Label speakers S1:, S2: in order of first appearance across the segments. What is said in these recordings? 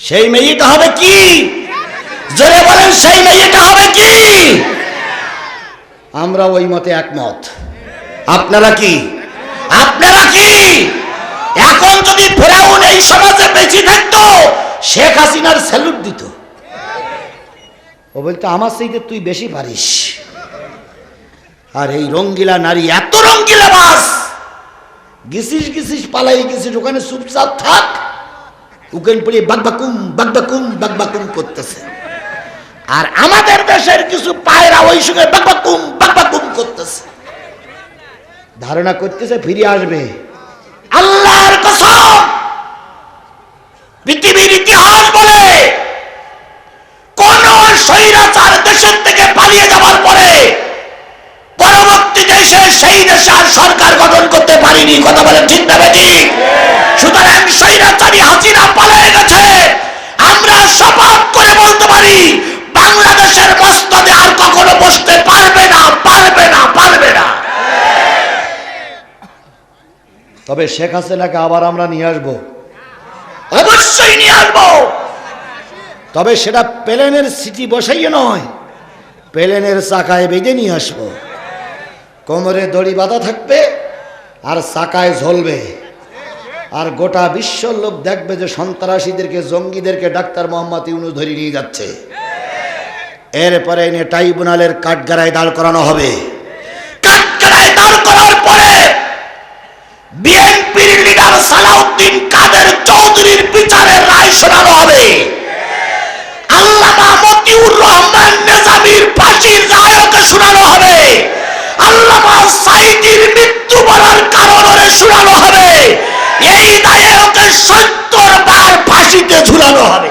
S1: সেই মেয়েটা হবে কি? জোরে বলেন, সেই মেয়েটা হবে কি? আমরা ওই মতে একমত। আপনারা কি? আপনারা কি? এখন যদি ফেরাউন এই সমাজে বেঁচে থাকতো, শেখ হাসিনার স্যালুট দিত। ও বলতো, আমার সেইতে তুই বেশি পারিস। আর এই রঙ্গিলা নারী এত রঙ্গিলা বাস, গিসিস গিসিস পালাই গেছিস ওখানে চুপচাপ থাক। উকেন পড়ে বাকবাকুম বাকবাকুম বাকবাকুম করতেছে। আর আমাদের দেশের কিছু পায়রা ওই সঙ্গে বাকবাকুম বাকবাকুম করতেছে। ধারণা করতেছে ফিরে আসবে। আল্লাহর কসম, পৃথিবীর ইতিহাস বলে কোন স্বৈরাচার দেশের থেকে পালিয়ে দেশে সেই দেশে আর সরকার গঠন করতে পারিনি। কথা বলে ঠিক না বেটি? সুতরাং স্বৈরাচারী হাসিনা পালিয়ে গেছে। আমরা শপথ করে বলতে পারি বাংলাদেশের মস্তদে আর কখনো বসতে পারবে না পারবে না পারবে না। তবে শেখ হাসিনাকে আবার আমরা নিয়ে আসব। অবশ্যই নিয়ে আসব। তবে সেটা প্লেনের সিটি বসাইয়ে নয় প্লেনের চাকায় বেঁধে নিয়ে আসব। কোমরে দড়ি বাঁধা থাকবে আর চাকায় ঝলবে। আর গোটা বিশ্ব লোক দেখবে যে সন্ত্রাসীদেরকে, জঙ্গিদেরকে ডাক্তার মোহাম্মদ ইউনুস ধরে নিয়ে যাচ্ছে। এরপরে এনে ট্রাইব্যুনালের কাঠগাড়ায় দাঁড় করানো হবে। কাঠগাড়ায় দাঁড় করার পরে বিএনপির লিডার সালাউদ্দিন কাদের চৌধুরীর বিচারের রায় শোনানো হবে। আল্লামা মতিউর রহমান নেজামির ফাঁসির রায়কে শোনানো হবে। আল্লামা সাইদির মৃত্যুবরণ কারণে শোনানো হবে। এই দায়ে ওকে সত্তর বার ফাঁসিতে ঝুলানো হবে।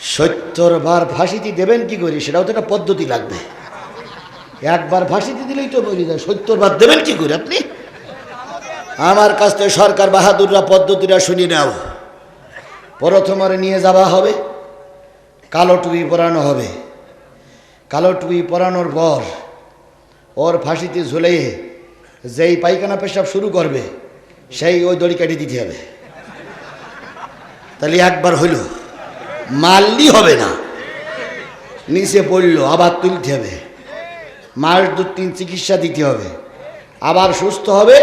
S1: সত্তর বার ফাঁসিতে দেবেন কি করি? সেটাও তো একটা পদ্ধতি লাগবে। একবার ফাঁসিতে দিলেই তো বলি যায়, সত্তর বার দেবেন কি করে আপনি? আমার কাছ থেকে সরকার বাহাদুররা পদ্ধতিটা শুনি নাও। প্রথমরে নিয়ে যাওয়া হবে। কালো টুপি পরানো হবে। কালো টুপি পরানোর পর ওর ফাঁসিতে ঝুলে যেই পায়খানা পেশাব শুরু করবে, সেই ওই দড়ি কেটে দিতে হবে। তাহলে একবার হইল মারলি হবে না। নিচে পড়ল, আবার তুলতে হবে। মাস দু তিন চিকিৎসা দিতে হবে। আবার সুস্থ হবে।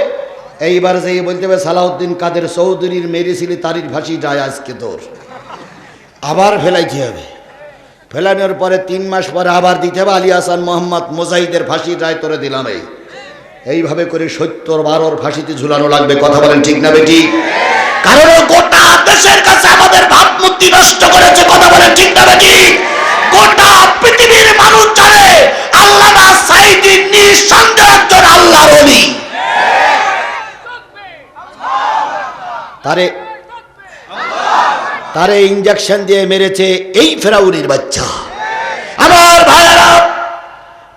S1: এইবার যেই বলতে হবে, সালাউদ্দিন কাদের চৌধুরীর মেরেছিলি তারির যায় আজকে তোর। আবার ফেলাইতে হবে। ফেলানোর পরে তিন মাস পরে আবার দিতে হবে আলী হাসান মোহাম্মদ মোজাহিদের ফাঁসির রায় তোরে দিলাম এই। এইভাবে করে সত্তর বারোর ফাঁসিতে ঝুলানো লাগবে, কথা বলেন ঠিক না বেটি? কারণ গোটা দেশের কাছে আমাদের ভাবমূর্তি নষ্ট করেছে, কথা বলেন ঠিক না বেটি? গোটা পৃথিবীর মানুষ জানে আল্লাহ নিঃসন্দেহ একজন তারে তারে ইঞ্জেকশন দিয়ে মেরেছে এই ফেরাউনির বাচ্চা আমার ভাইয়েরা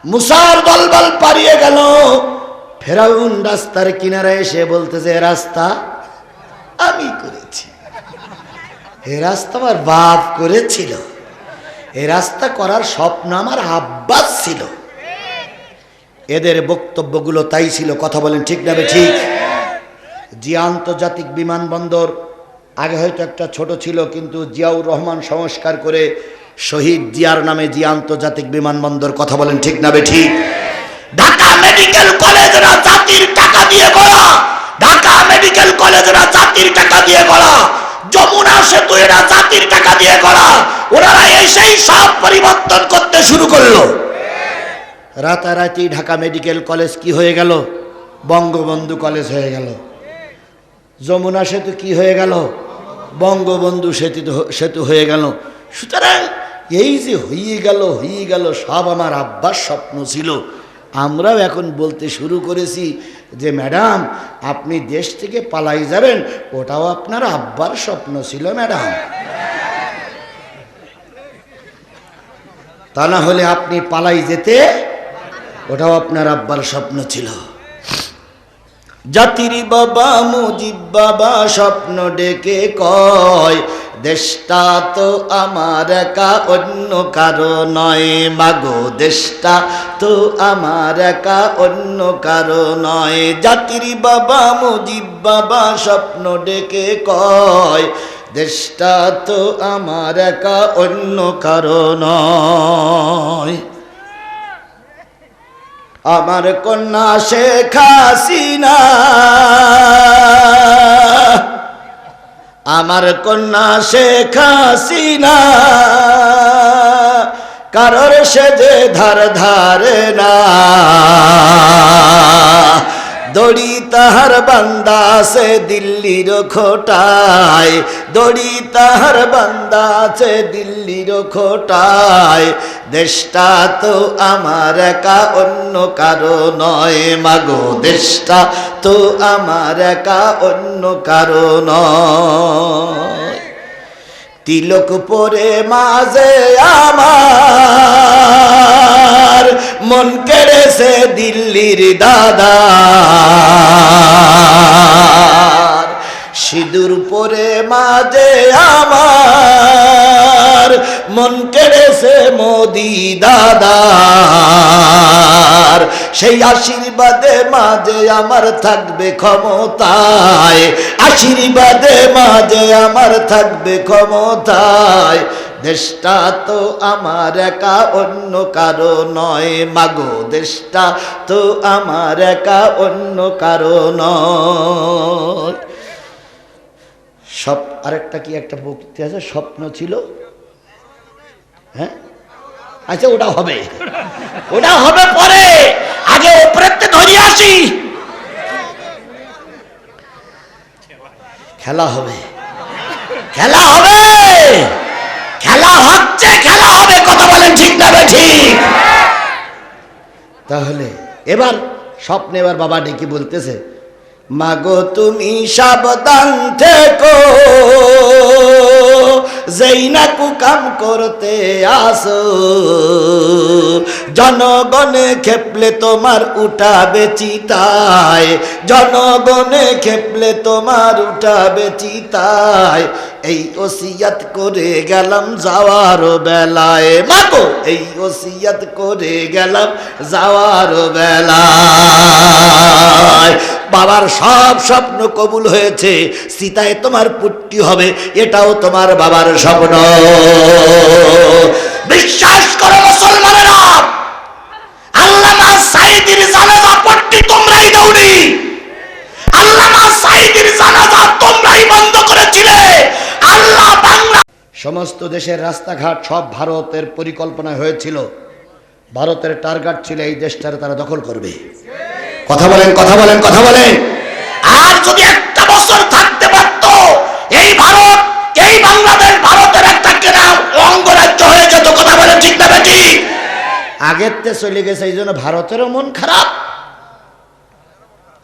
S1: মুসার দলবল পারিয়ে গেল। ফেরাউন রাস্তার কিনারে এসে বলতেছে, "এ রাস্তা আমি করেছি। এ রাস্তা আমার বাপ করেছিল। এ রাস্তা করার স্বপ্ন আমার আব্বাস ছিল। এদের বক্তব্যগুলো তাই ছিল, কথা বলেন ঠিক না ঠিক? জিয়া আন্তর্জাতিক বিমানবন্দর, আগে হয়তো একটা ছোট ছিল, কিন্তু জিয়াউর রহমান সংস্কার করে শহীদ জিয়ার নামে জিয়া আন্তর্জাতিক বিমানবন্দর কথা বলেন, ঠিক না বে ঠিক? ঢাকা মেডিকেল কলেজরা জাতির টাকা দিয়ে গড়া। ঢাকা মেডিকেল কলেজরা জাতির টাকা দিয়ে গড়া। যমুনা সেতু এরা জাতির টাকা দিয়ে গড়া। ওনারা এসেই সব পরিবর্তন করতে শুরু করল। রাতারাতি ঢাকা মেডিকেল কলেজ কি হয়ে গেল? বঙ্গবন্ধু কলেজ হয়ে গেল। যমুনা সেতু কি হয়ে গেল? বঙ্গবন্ধু সেতু সেতু হয়ে গেল। সুতরাং এই যে হয়ে গেল হয়ে গেল, সব আমার আব্বার স্বপ্ন ছিল। আমরাও এখন বলতে শুরু করেছি যে, ম্যাডাম, আপনি দেশ থেকে পালাই যাবেন, ওটাও আপনার আব্বার স্বপ্ন ছিল, ম্যাডাম। তা না হলে আপনি পালাই যেতে, ওটাও আপনার আব্বার স্বপ্ন ছিল। জাতির বাবা মুজিব বাবা স্বপ্ন ডেকে কয় দেশটা তো আমার একা, অন্য কারও নয়। মাগো, দেশটা তো আমার একা, অন্য কারও নয়। জাতির বাবা, মুজিব বাবা, স্বপ্ন ডেকে কয়, দেশটা তো আমার একা, অন্য কারও নয়। আমার কন্যা শেখ হাসিনা। আমার কন্যা শেখ হাসিনা। কারোর সে যে ধার ধারে না। দড়ি তাহার বান্দা সে দিল্লির খোটায়। দড়ি তাহার বান্দা আছে দিল্লির খোটায়। দেশটা তো আমার একা, অন্য কারও নয় মাগো। দেশটা তো আমার একা, অন্য কারও নয়। তিলক পরে মাঝে আমার, মন কেড়েছে দিল্লির দাদা সিঁদুর পরে মাঝে আমার মন কেড়েছে মোদি দাদার। সেই আশীর্বাদে মাঝে আমার থাকবে ক্ষমতায়। আশীর্বাদে মাঝে আমার থাকবে ক্ষমতায়। দেশটা তো আমার একা, অন্য কারও নয়। মাগো, দেশটা তো আমার একা, অন্য কারও নয়। সব, আরেকটা কি, একটা বক্তৃতা আছে? স্বপ্ন ছিল হ্যাঁ? আচ্ছা ওটা হবে। ওটা হবে পরে। আগে আসি। খেলা হবে। খেলা হবে। খেলা হচ্ছে, খেলা হবে। কথা বলেন ঠিক না ঠিক। তাহলে এবার স্বপ্নে এবার বাবা ডেকে বলতেছে, মাগো, তুমি সাবধান থেকো। যেই না কুকাম করতে আসো। জনগণে খেপলে তোমার উঠাবে চিতায় জনগণে খেপলে তোমার উঠাবে চিতায় এই ওসিয়াত করে গেলাম যাওয়ার বেলায়। মাগো এই ওসিয়াত করে গেলাম যাওয়ার বেলায়। বাবার সব স্বপ্ন কবুল হয়েছে, সীতায় তোমার পুট্টি হবে, এটাও তোমার বাবার স্বপ্ন। বিশ্বাস করো মুসলমানেরা, আল্লামা তোমরাই বন্ধ করেছিলে। আল্লাহ বাংলা সমস্ত দেশের রাস্তাঘাট সব ভারতের পরিকল্পনা হয়েছিল। ভারতের টার্গেট ছিল এই দেশটারে তারা দখল করবে। কথা বলেন কথা বলেন কথা বলেন। আর যদি একটা বছর থাকতে পারত, এই ভারত, এই বাংলাদেশ, ভারতের একটা কেনা অঙ্গরাজ্য হয়ে যেত, কথা বলেন ঠিক না আগের তে চলে গেছে, এই জন্য ভারতেরও মন খারাপ,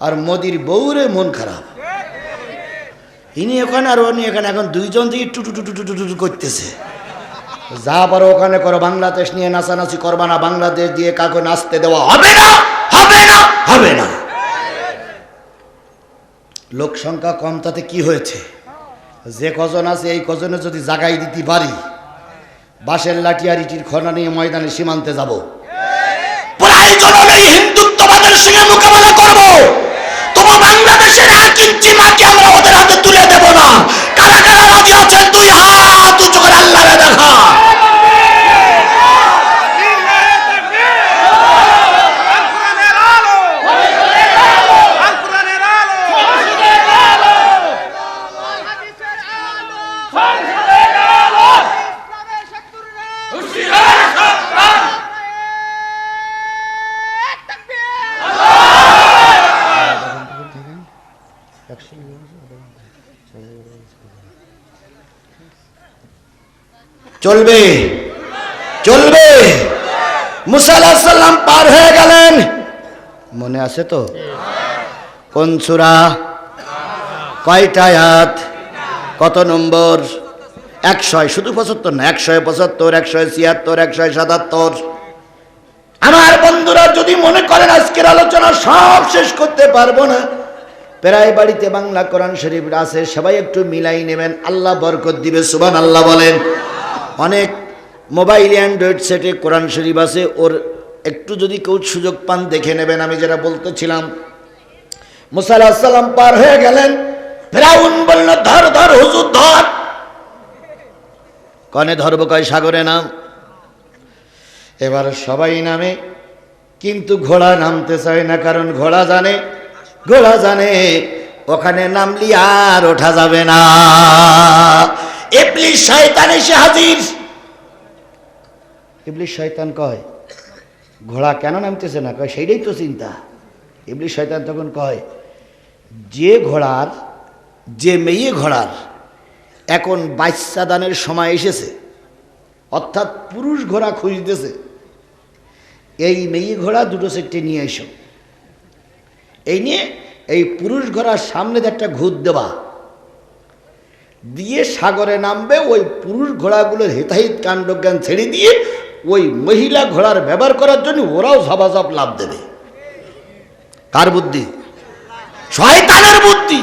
S1: আর মোদির বউরে মন খারাপ। ইনি ওখানে আর উনি এখানে, এখন দুইজন থেকে টুটু টুটু টুটু টুটু করতেছে। যা পারো ওখানে করো, বাংলাদেশ নিয়ে নাচানাচি করবা না, বাংলাদেশ দিয়ে কাকে নাচতে দেওয়া হবে না। হবে না। লোক সংখ্যা কম, তাতে কি হয়েছে? যে কজন আছে, এই কজনে যদি জাগাই দিতে পারি, বাঁশের লাঠি আর ইটির খনা নিয়ে ময়দানে সীমান্তে যাব। হিন্দুত্ববাদের সঙ্গে মোকাবেলা করব তবু বাংলাদেশের এক ইঞ্চি মাটি আমরা ওদের হাতে তুলে দেব না কারা কারা রাজি আছেন তুই হাত উঁচু করে আল্লাহরে দেখা
S2: কোরআনের আলো আল কোরআনের আলো হাদিসের আলো সংসদের আলো ইসলামের শত্রুর নাম হুশিয়ার সাবধান তাকবীর
S1: চলবে। চলবে। মুসাল্লাম পার হয়ে গেলেন। মনে আছে তো? কোন সুরা? কয়টা আয়াত? কত নম্বর? একশয়, শুধু পঁচাত্তর না, একশয় পঁচাত্তর, একশয় ছিয়াত্তর, একশয় সাতাত্তর। আমার বন্ধুরা, যদি মনে করেন আজকের আলোচনা সব শেষ করতে পারব না, প্রায় বাড়িতে বাংলা কোরআন শরীফ আছে, সবাই একটু মিলাই নেবেন। আল্লাহ বরকত দিবে সুবান আল্লাহ বলেন। অনেক মোবাইল অ্যান্ড্রয়েড সেটে কোরআন শরীফ আছে, ওর একটু যদি কেউ সুযোগ পান দেখে নেবেন, আমি যেটা বলতেছিলাম। মুসা সাল্লাম পার হয়ে গেলেন, ফেরাউন বলল, ধর ধর, হুজুর, ধর। কনে ধরব কয়, সাগরে নাম। এবার সবাই নামে, কিন্তু ঘোড়া নামতে চায় না, কারণ ঘোড়া জানে ঘোড়া জানে, ওখানে নামলি আর ওঠা যাবে না। ইবলিশ শয়তান এসে হাজির। ইবলিশ শয়তান কয়, ঘোড়া কেন নামতেছে না? কয়, সেইটাই তো চিন্তা। ইবলিশ শয়তান তখন কয়, যে ঘোড়ার, যে মেয়ে ঘোড়ার এখন বাচ্চা দানের সময় এসেছে, অর্থাৎ পুরুষ ঘোড়া খুঁজতেছে, এই মেয়ে ঘোড়া দুটো সেটে নিয়ে এসো। এই নিয়ে এই পুরুষ ঘোড়ার সামনে একটা ঘুর দেবা। দিয়ে সাগরে নামবে, ওই পুরুষ ঘোড়াগুলোর হেতাহিত কাণ্ডজ্ঞান ছেড়ে দিয়ে ওই মহিলা ঘোড়ার ব্যবহার করার জন্য ওরাও ঝাপাঝাপ লাভ দেবে। কার বুদ্ধি? শয়তানের বুদ্ধি।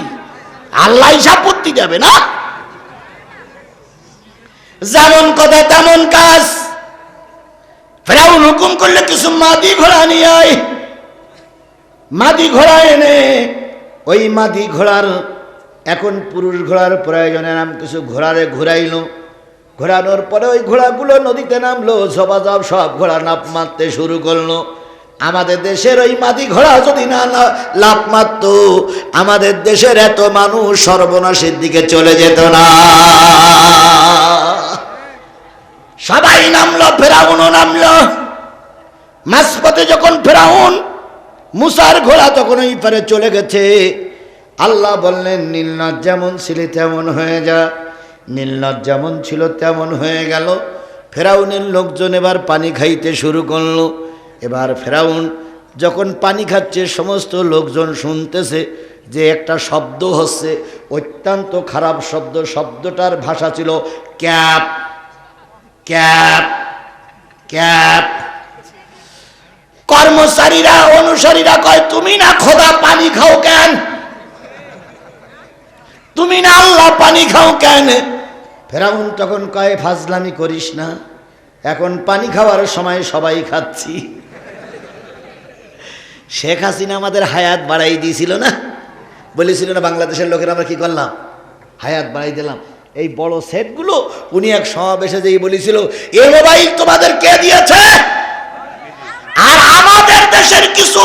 S1: আল্লাহ হিসাব বুদ্ধি যাবে না? যেমন কথা তেমন কাজ। ফেরাউন হুকুম করলে কিছু মাদি ঘোড়া নিয়ে আয়। মাদি ঘোড়া এনে ওই মাদি ঘোড়ার এখন পুরুষ ঘোড়ার প্রয়োজনে নাম কিছু ঘোড়ারে ঘুরাইল। ঘোরানোর পরে ওই ঘোড়াগুলো নদীতে নামলো সবাজব সব ঘোড়া নাপ মারতে শুরু করল। আমাদের দেশের ওই মাদি ঘোড়া যদি না- লাভ মারত, আমাদের দেশের এত মানুষ সর্বনাশের দিকে চলে যেত না। সবাই নামলো, ফেরাউনও নামলো। মাঝপথে যখন ফেরাউন, মুসার ঘোড়া তখন ওই পারে চলে গেছে। আল্লাহ বললেন নীলনদ যেমন ছিলে তেমন হয়ে যা। নীলনদ যেমন ছিল তেমন হয়ে গেল। ফেরাউনের লোকজন এবার পানি খাইতে শুরু করল। এবার ফেরাউন যখন পানি খাচ্ছে, সমস্ত লোকজন শুনতেছে যে একটা শব্দ হচ্ছে। অত্যন্ত খারাপ শব্দ, শব্দটার ভাষা ছিল ক্যাপ ক্যাপ ক্যাপ। কর্মচারীরা, অনুসারীরা কয়, তুমি না খোদা পানি খাও কেন? তুমি না আল্লাহ পানি খাও কেন? ফেরাউন তখন কয়, ফাজলামি করিস না। এখন পানি খাওয়ার সময় সবাই খাচ্ছি। শেখ হাসিনা আমাদের হায়াত বাড়াই দিয়েছিল না? বলেছিল না, বাংলাদেশের লোকেরা আমরা কি করলাম? হায়াত বাড়াই দিলাম। এই বড় সেটগুলো উনি এক সমাবেশে যেই বলেছিল, এ মোবাইল তোমাদের কে দিয়েছে? আর আমাদের দেশের কিছু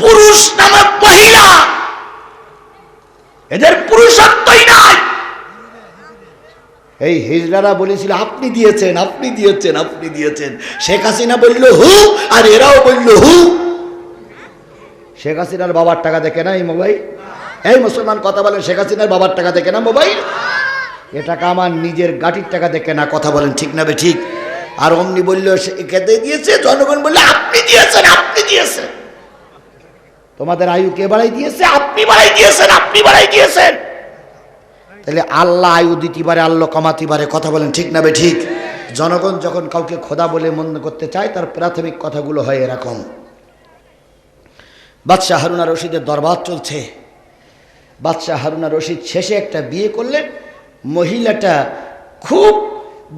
S1: পুরুষ নামক মহিলা, এদের পুরুষত্বই নাই এই হিজড়ারা বলেছিল, আপনি দিয়েছেন আপনি দিয়েছেন আপনি দিয়েছেন। শেখ হাসিনা বলল, হু? আর এরাও বলল, হু? শেখ হাসিনার বাবার টাকা দেখে না এই মোবাইল? এই মুসলমান কথা বলেন, শেখ হাসিনার বাবার টাকা দেখে না মোবাইল? এ টাকা আমার নিজের গাটির টাকা দেখে না, কথা বলেন ঠিক না বে ঠিক? আর অমনি বলল খেতে দিয়েছে? জনগণ বলল, আপনি দিয়েছেন আপনি দিয়েছেন। তোমাদের আয়ু কে বাড়াই দিয়েছে? আপনি বাড়াই দিয়েছেন, আপনি বাড়াই দিয়েছেন। তাহলে আল্লাহ আয়ু দিতে পারে, আল্লাহ কমাতে পারে, কথা বলেন ঠিক না বে ঠিক? জনগণ যখন কাউকে খোদা বলে মনে করতে চায়, তার প্রাথমিক কথাগুলো হয় এরকম। বাদশাহ হারুনা রশিদের দরবার চলছে। বাদশাহ হারুনা রশিদ শেষে একটা বিয়ে করলেন মহিলাটা খুব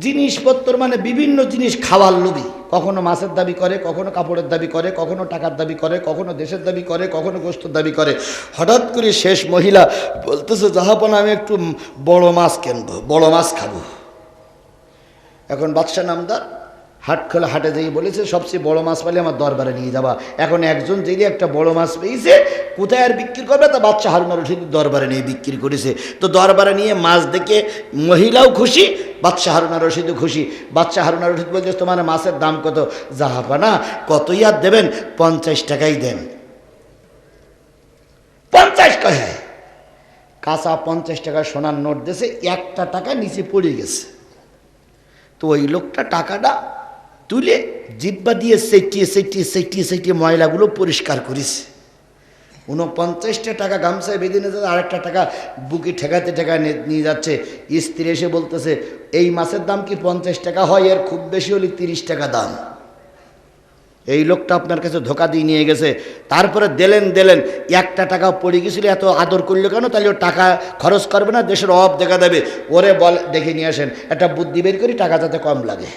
S1: জিনিসপত্র মানে বিভিন্ন জিনিস খাওয়ার লোভী। কখনো মাছের দাবি করে, কখনো কাপড়ের দাবি করে, কখনো টাকার দাবি করে, কখনো দেশের দাবি করে, কখনো গোস্তর দাবি করে। হঠাৎ করে শেষ মহিলা বলতেছে জাহাপনা আমি একটু বড় মাছ কিনবো, বড় মাছ খাব। এখন বাদশাহ নামদার হাট খোলা, হাটে যেয়ে বলেছে, সবচেয়ে বড় মাছ পালে আমার দরবারে নিয়ে যাবা। এখন একজন যেই একটা বড় মাছ পেয়েছে, কোথায় আর বিক্রি করবে? তা বাচ্চা হারুনা রশিদ দরবারে নিয়ে বিক্রি করেছে। তো দরবারে নিয়ে মাছ দেখে মহিলাও খুশি বাচ্চা হারুনা রশিদও খুশি। বাচ্চা হারুনা রশিদ বলছে তোমার মাছের দাম কত? জাহাপানা কতই আর দেবেন? পঞ্চাশ টাকাই দেন। পঞ্চাশ কয় কাঁচা পঞ্চাশ টাকা সোনার নোট দিয়েছে, একটা টাকা নিচে পড়ে গেছে। তো ওই লোকটা টাকাটা তুলে জিব্বা দিয়ে সেটিয়ে সেটিয়ে সেটিয়ে সেটিয়ে ময়লাগুলো পরিষ্কার করিস উনপঞ্চাশটা টাকা গামছায় বেঁধে নিয়ে যাচ্ছে, আরেকটা টাকা বুকে ঠেকাতে ঠেকা নিয়ে যাচ্ছে। স্ত্রী এসে বলতেছে, এই মাছের দাম কি পঞ্চাশ টাকা হয়? এর খুব বেশি হলে তিরিশ টাকা দাম। এই লোকটা আপনার কাছে ধোকা দিয়ে নিয়ে গেছে। তারপরে দিলেন দিলেন, একটা টাকা পড়ে গেছিল, এত আদর করল কেন? তাহলে টাকা খরচ করবে না, দেশের অভাব দেখা দেবে। ওরে বল, দেখে নিয়ে আসেন, একটা বুদ্ধি বের করি, টাকা যাতে কম লাগে।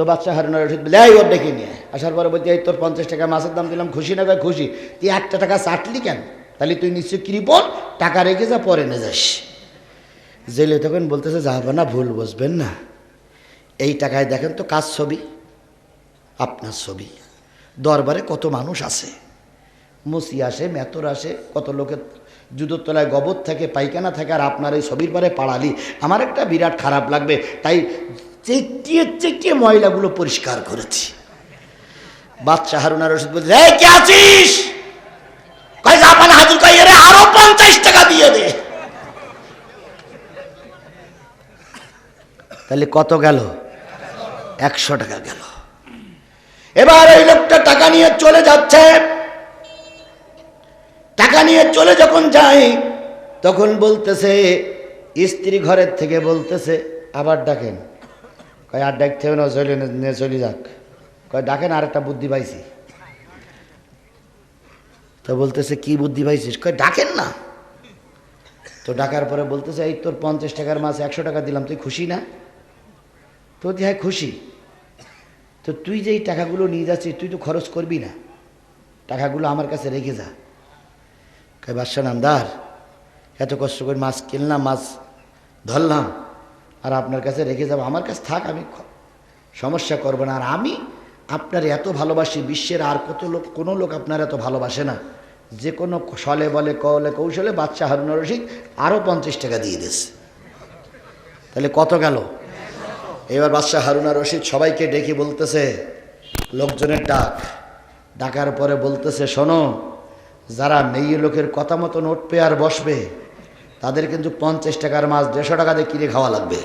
S1: তো বাচ্চা হারুনার রশিদ বলে ওর ডেকে নিয়ে আসার পরে বলতে, এই, তোর পঞ্চাশ টাকা মাছের দাম দিলাম, খুশি না খুশি? তুই একটা টাকা চাটলি কেন? তাহলে তুই নিশ্চয়ই কৃপন টাকা রেখে যা, পরে নে যাস। জেলে তখন বলতেছে, যাবে না, ভুল বুঝবেন না। এই টাকায় দেখেন তো কাজ ছবি? আপনার ছবি। দরবারে কত মানুষ আছে। মুসি আসে, মেতর আসে, কত লোকের জুতোর তলায় গবর থাকে, পায়খানা থাকে, আর আপনার এই ছবির পরে পাড়ালি। আমার একটা বিরাট খারাপ লাগবে। তাই চেটিয়ে চেটিয়ে ময়লাগুলো পরিষ্কার করেছি। বাচ্চা হারুনা রশিদ বলছে এই কে আছিস? জাপান হাজুর কয়, এরে আরও পঞ্চাশ টাকা দিয়ে দে। তাহলে কত গেল? একশো টাকা গেল। এবার এই লোকটা টাকা নিয়ে চলে যাচ্ছে। টাকা নিয়ে চলে যখন যায়, তখন বলতেছে, স্ত্রী ঘরের থেকে বলতেছে, আবার ডাকেন। কয়, আর ডাকতে হবে না, চলে নিয়ে চলে যাক। কয়, ডাকেন, আর একটা বুদ্ধি পাইছি। তো বলতেছে, কি বুদ্ধি পাইছিস? কয়, ডাকেন না। তো ডাকার পরে বলতেছে, এই তোর পঞ্চাশ টাকার মাছ একশো টাকা দিলাম, তুই খুশি না? তো হ্যাঁ খুশি। তো তুই যে এই টাকাগুলো নিয়ে যাচ্ছিস, তুই তো খরচ করবি না। টাকাগুলো আমার কাছে রেখে যা। কয় বাদশা নামদার এত কষ্ট করে মাছ কিনলাম, মাছ ধরলাম। আর আপনার কাছে রেখে যাব। আমার কাছে থাক, আমি সমস্যা করব না। আর আমি আপনার এত ভালোবাসি, বিশ্বের আর কত লোক, কোনো লোক আপনার এত ভালোবাসে না। যে কোনো সলে বলে, কলে, কৌশলে বাচ্চা হারুন রশিদ আরও পঞ্চাশ টাকা দিয়ে দিয়েছে। তাহলে কত গেল? এবার বাদশাহ হারুনা রশিদ সবাইকে ডেকে বলতেছে, লোকজনের ডাক। ডাকার পরে বলতেছে, শোনো, যারা মেয়ে লোকের কথা মতো নোট পেয়ে আর বসবে তাদের কিন্তু পঞ্চাশ টাকার মাছ দেড়শো টাকা দিয়ে কিনে খাওয়া লাগবে।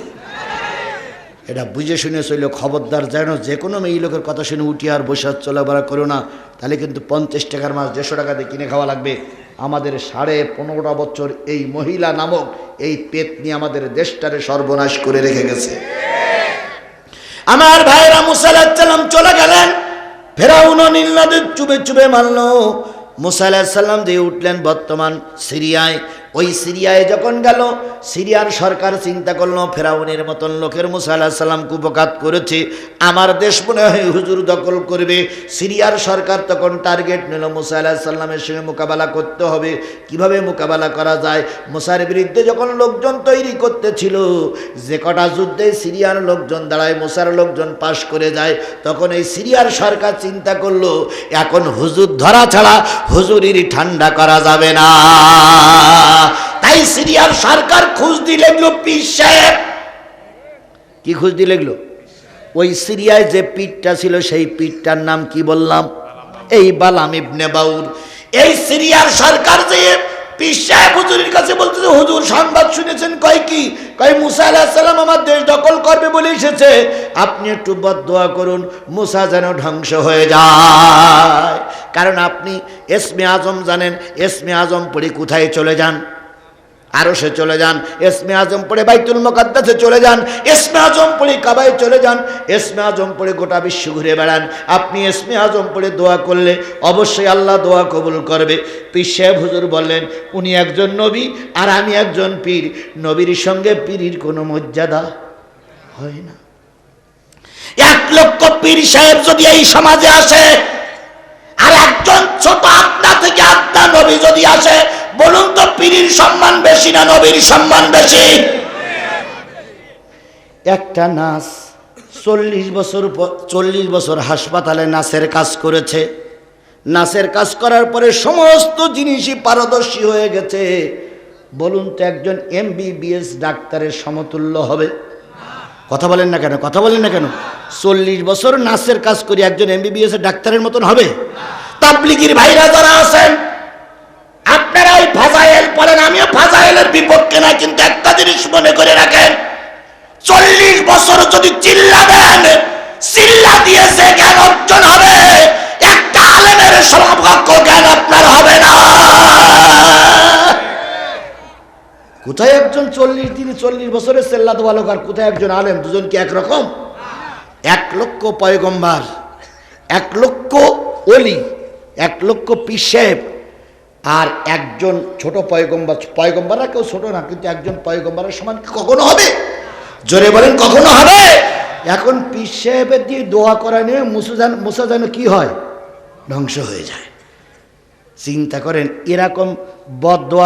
S1: এটা বুঝে শুনে চলল খবরদার যেন যে কোনো মেয়ে লোকের কথা শুনে উঠি আর বসে চলাফেরা করো না, তাহলে কিন্তু পঞ্চাশ টাকার মাছ দেড়শো টাকা দিয়ে কিনে খাওয়া লাগবে। আমাদের সাড়ে পনেরোটা বছর এই মহিলা নামক এই পেট নিয়ে আমাদের দেশটারে সর্বনাশ করে রেখে গেছে। আমার ভাইরা মুসাল্লাম চলে গেলেন, ফেরাউন নীল চুবে চুবে মারল। মুসা সাল্লাম দিয়ে উঠলেন বর্তমান সিরিয়ায়। ওই সিরিয়ায় যখন গেল, সিরিয়ার সরকার চিন্তা করল, ফেরাউনের মতন লোকের মুসা সাল্লাম কুপকাত করেছে। আমার দেশ মনে হয় হুজুর দখল করবে। সিরিয়ার সরকার তখন টার্গেট নিল, মুসা সাল্লামের সঙ্গে মোকাবেলা করতে হবে। কীভাবে মোকাবেলা করা যায়? মুসার বিরুদ্ধে যখন লোকজন তৈরি করতেছিল, যে কটা যুদ্ধে সিরিয়ার লোকজন দাঁড়ায়, মুসার লোকজন পাশ করে যায়, তখন এই সিরিয়ার সরকার চিন্তা করল, এখন হুজুর ধরা ছাড়া হুজুরির ঠান্ডা করা যাবে না। তাই সিরিয়ার সরকার খুঁজ দিলে পীর সাহেব। কি খুঁজ দিলে ওই সিরিয়ায় যে পীরটা ছিল, সেই পীরটার নাম কি বললাম? এই বালাম ইবনে বাউর এই সিরিয়ার সরকার যে কাছে বলতেছে সংবাদ শুনেছেন মুসা আমার দেশ দখল করবে বলে এসেছে। আপনি একটু বদোয়া করুন, মুসা যেন ধ্বংস হয়ে যায়। কারণ আপনি এসমে আজম জানেন, এসমে আজম পড়ে কোথায় চলে যান? আরও সে চলে যান। এসমে আজম পড়ে বাইতুল মোকাদ্দাসে চলে যান। এসমে আজম পড়ে কাবায় চলে যান। এসমে আজম পড়ে গোটা বিশ্ব ঘুরে বেড়ান। আপনি এসমে আজম পড়ে দোয়া করলে অবশ্যই আল্লাহ দোয়া কবুল করবে। পীর সাহেব হুজুর বললেন, উনি একজন নবী আর আমি একজন পীর। নবীর সঙ্গে পীরির কোনো মর্যাদা হয় না। এক লক্ষ পীর সাহেব যদি এই সমাজে আসে, আর একজন ছোট আত্মা থেকে আত্মা নবী যদি আসে, বলুন তো সম্মান বেশি না নবীর সম্মান বেশি? একটা নাচ চল্লিশ বছর চল্লিশ বছর হাসপাতালে নাচের কাজ করেছে। নাচের কাজ করার পরে সমস্ত জিনিসই পারদর্শী হয়ে গেছে। বলুন তো একজন এমবিবিএস ডাক্তারের সমতুল্য হবে। কথা বলেন না কেন? কথা বলেন না কেন? চল্লিশ বছর নাচের কাজ করি একজন এমবিবিএস ডাক্তারের মতন হবে? তাবলিগির ভাইরা যারা আছেন আপনারা ওই ফাজাইল পড়েন আমিও ফাজাইলের বিপক্ষে না কিন্তু একটা জিনিস মনে করে রাখেন, চল্লিশ বছর যদি চিল্লা দেন, চিল্লা দিয়ে যে জ্ঞান অর্জন হবে, একটা আলেমের সমকক্ষ জ্ঞান আপনার হবে না। কোথায় একজন চল্লিশ দিন চল্লিশ বছরের সেল্লাদ বালক আর কোথায় একজন আলেম? দুজন কি একরকম? এক লক্ষ পয়গম্বার, এক লক্ষ অলি এক লক্ষ পীর সাহেব আর একজন ছোট পয়গম্বর, পয়গম্বররা কেউ ছোট না, কিন্তু একজন পয়গম্বরের সমান কখনো হবে? জোরে বলেন, কখনো হবে? এখন পীর সাহেবের দিয়ে দোয়া করা নিয়ে মুসা যেন মুসা যেন কি হয়? ধ্বংস হয়ে যায়। চিন্তা করেন, এরকম বদ দোয়া